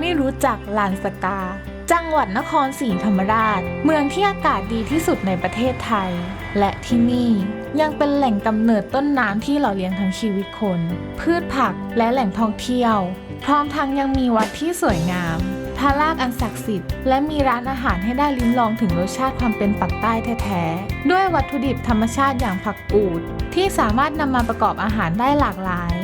ไม่รู้จักลานสกา จังหวัดนครศรีธรรมราช เมืองที่อากาศดีที่สุดในประเทศไทย และที่นี่ยังเป็นแหล่งกำเนิดต้นน้ำที่หล่อเลี้ยงทั้งชีวิตคน พืชผักและแหล่งท่องเที่ยว พร้อมทั้งยังมีวัดที่สวยงามพระลากอันศักดิ์สิทธิ์และมีร้านอาหารให้ได้ลิ้มลองถึงรสชาติความเป็นปักใต้แท้ๆ ด้วยวัตถุดิบธรรมชาติอย่างผักกูด ที่สามารถนำมาประกอบอาหารได้หลากหลาย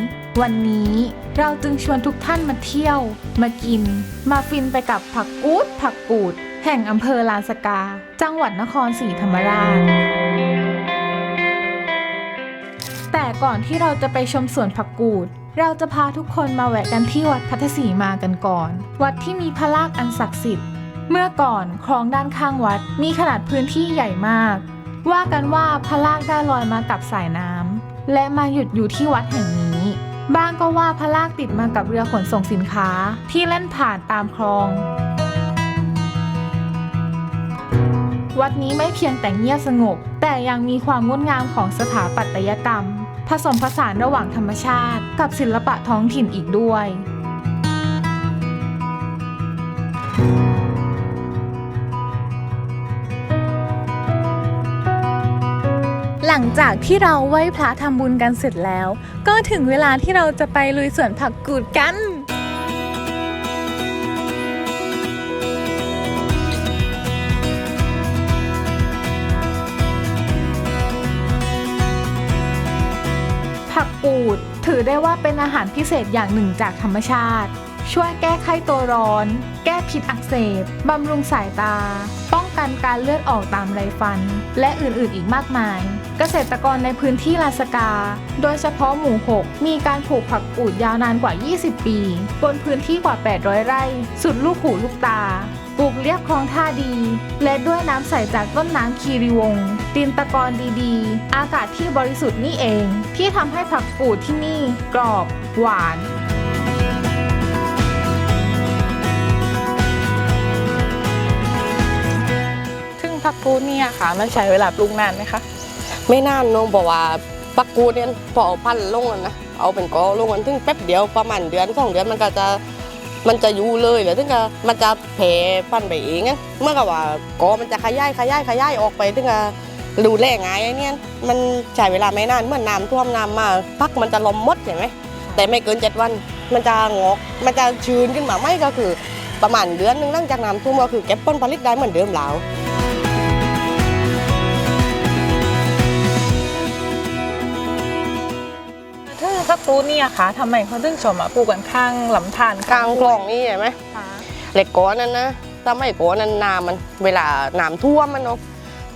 วันนี้ เราจึงชวนทุกท่านมาเที่ยว มากิน มาฟินไปกับผักกูด ผักกูด แห่งอำเภอลานสกา จังหวัดนครศรีธรรมราช แต่ก่อนที่เราจะไปชมสวนผักกูด เราจะพาทุกคนมาแวะกันที่วัดพัทศีมากันก่อน วัดที่มีพระลากอันศักดิ์สิทธิ์ เมื่อก่อนคลองด้านข้างวัดมีขนาดพื้นที่ใหญ่มาก ว่ากันว่าพระลากได้ลอยมากับสายน้ำและมาหยุดอยู่ที่วัดแห่งนี้างก็ว่าพระลากติดมากับเรือขนส่งสินค้าที่แล่นผ่านตามคลอง วัดนี้ไม่เพียงแต่เงียบสงบ แต่ยังมีความงดงามของสถาปัตยกรรม ผสมผสานระหว่างธรรมชาติ กับศิลปะท้องถิ่นอีกด้วย ลังจากที่เราไหว้พระทำบุญกันเสร็จแล้ว ก็ถึงเวลาที่เราจะไปลุยสวนผักกูดกันผักกูดถือได้ว่าเป็นอาหารพิเศษอย่างหนึ่งจากธรรมชาติ ช่วยแก้ไขตัวร้อน แก้พิษอักเสบบำรุงสายตา ป้องกันการเลือดออกตามไรฟัน และอื่นๆอีกมากมาย เกษตรกรในพื้นที่ลาสกา โดยเฉพาะหมู่ 6 มีการปลูกผักกูดยาวนานกว่า 20 ปี บนพื้นที่กว่า 800 ไร่ สุดลูกหูลูกตาปลูกเรียบคลองท่าดี และด้วยน้ำใสจากต้นน้ำคีรีวงศ์ดินตะกอนดีๆ อากาศที่บริสุทธิ์นี่เอง ที่ทำให้ผักกูดที่นี่กรอบ หวาน ผักกูดเนี่ยค่ะ มันใช้เวลาปลูกนานไหมคะไม่นานน้องบอกว่าปักกูดเนี่ยพอเอาพันธุ์ลงกันะเอาเป็นกอลงกันถึงแป๊บเดียวประมาณเดือนสองเดือนมันก็จะมันจะอยู่เลยแล้วถึงก็มันจะแผ่พันไปเองเมื่อกับว่ากอมันจะขยายขยายขยายออกไปถึงก็ดูแลง่ายไอเนี่ยมันใช้เวลาไม่นานเมื่อน้ำท่วมน้ำมาพักมันจะลมมดใช่ไหมแต่ไม่เกินเจ็ดวัน มันจะงอกมันจะชื้นขึ้นมาไม่ก็คือ ประมาณเดือนหนึงหลังจากน้ำท่วมก็คือเก็บผลผลิตได้เหมือนเดิมแล้ว ถ้าผักกูดเนี่ยค่ะทำไมเขาถึงชอบมาปลูกกันข้างลำธารกลางคลองนี่ใช่ไหมค่ะเหล็กก้อนนั้นนะถ้าไม่ก้อนนั้นน้ำมันเวลาน้ำท่วมมันเนาะ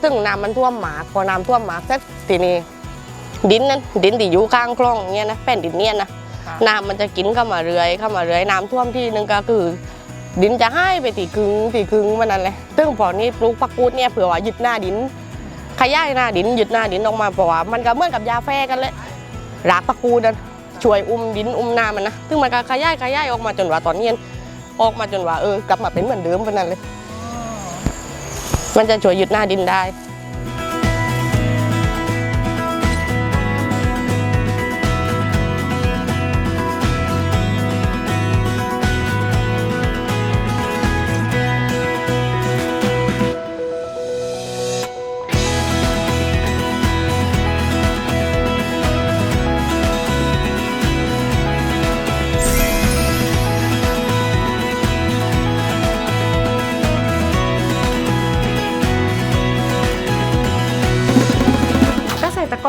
ซึ่งน้ำมันท่วมหมากพอน้ำท่วมหมากเสร็จทีนี้ดินนั้นดินที่อยู่ข้างคลองเงี้ยนะแป้นดินเนี่ยนะค่ะน้ำมันจะกินเข้ามาเรื่อยเข้ามาเรื่อยน้ำท่วมที่นึงก็คือ ดินจะให้ไปตีครึ่งตีครึ่งมันนั่นแหละซึ่งพอนี้ปลูกปักกูดเนี่ยเผื่อว่ายึดหน้าดินขยายหน้าดินยึดหน้าดินออกมาเพราะว่ามันก็เหมือนกับยาแฝกันเลย รากปักกูดนั้นช่วยอุ้มดินอุ้มน้ำมันนะซึ่งมันก็ขยายขยายออกมาจนว่าตอนนี้ออกมาจนว่าเออกลับมาเป็นเหมือนเดิมเป็นนั้นเลย มันจะช่วยหยุดหน้าดินได้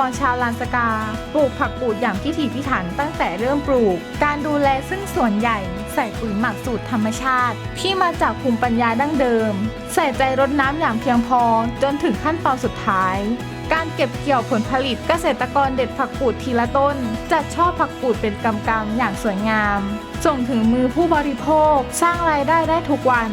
รชาวลานสกา ปลูกผักกูดอย่างพิถีพิถันตั้งแต่เริ่มปลูก การดูแลซึ่งส่วนใหญ่ใส่ปุ๋ยหมักสูตรธรรมชาติ ที่มาจากภูมิปัญญาดั้งเดิม ใส่ใจรดน้ำอย่างเพียงพอจนถึงขั้นตอนสุดท้ายการเก็บเกี่ยวผลผลิตเกษตรกรเด็ดผักกูดทีละต้น จัดช่อผักกูดเป็นกำกำอย่างสวยงาม ส่งถึงมือผู้บริโภคสร้างรายได้ได้ทุกวัน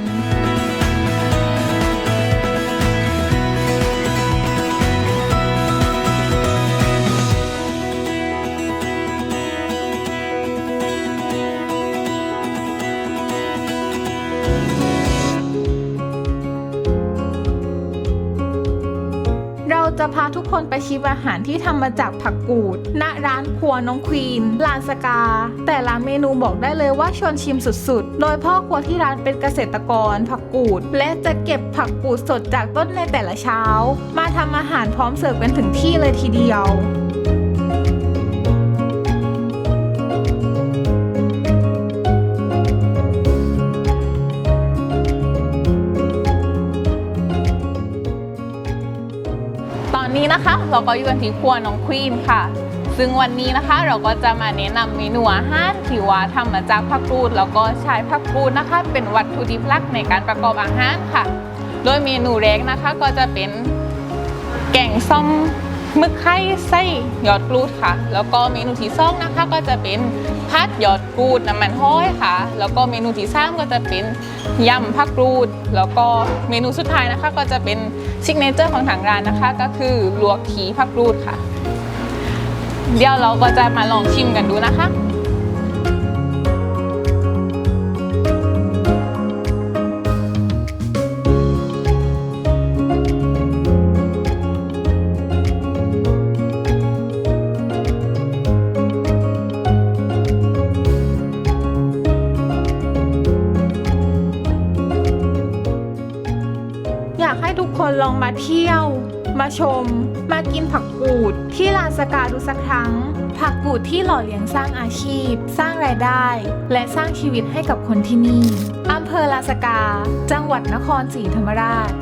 จะพาทุกคนไปชิมอาหารที่ทำมาจากผักกูด ณ ร้านครัวน้องควีน ลานสกา แต่ละเมนูบอกได้เลยว่าชวนชิมสุดๆ โดยพ่อครัวที่ร้านเป็นเกษตรกรผักกูด และจะเก็บผักกูดสดจากต้นในแต่ละเช้า มาทำอาหารพร้อมเสิร์ฟกันถึงที่เลยทีเดียว นะคะ เราก็อยู่กันที่ครัวน้องควีนค่ะ ซึ่งวันนี้นะคะเราก็จะมาแนะนำเมนูอาหารที่ว่าทำมาจากผักกูด แล้วก็ใช้ผักกูดนะคะ เป็นวัตถุดิบหลักในการประกอบอาหารค่ะ โดยเมนูแรกนะคะก็จะเป็นแกงส้ม มึกไข่ไส้ยอดกรูดค่ะ แล้วก็เมนูที่สองนะคะ ก็จะเป็นพัดยอดกรูดน้ำมันห้อยค่ะ แล้วก็เมนูที่สามก็จะเป็นยำผักกรูด แล้วก็เมนูสุดท้ายนะคะ ก็จะเป็นซิกเนเจอร์ของทางร้านนะคะ ก็คือลวกขีผักกรูดค่ะ เดี๋ยวเราก็จะมาลองชิมกันดูนะคะ มาชม มากินผักกูด ที่ลานสกาดูสักครั้ง ผักกูดที่หล่อเลี้ยงสร้างอาชีพ สร้างรายได้ และสร้างชีวิตให้กับคนที่นี่อำเภอลาสกา จังหวัดนครศรีธรรมราช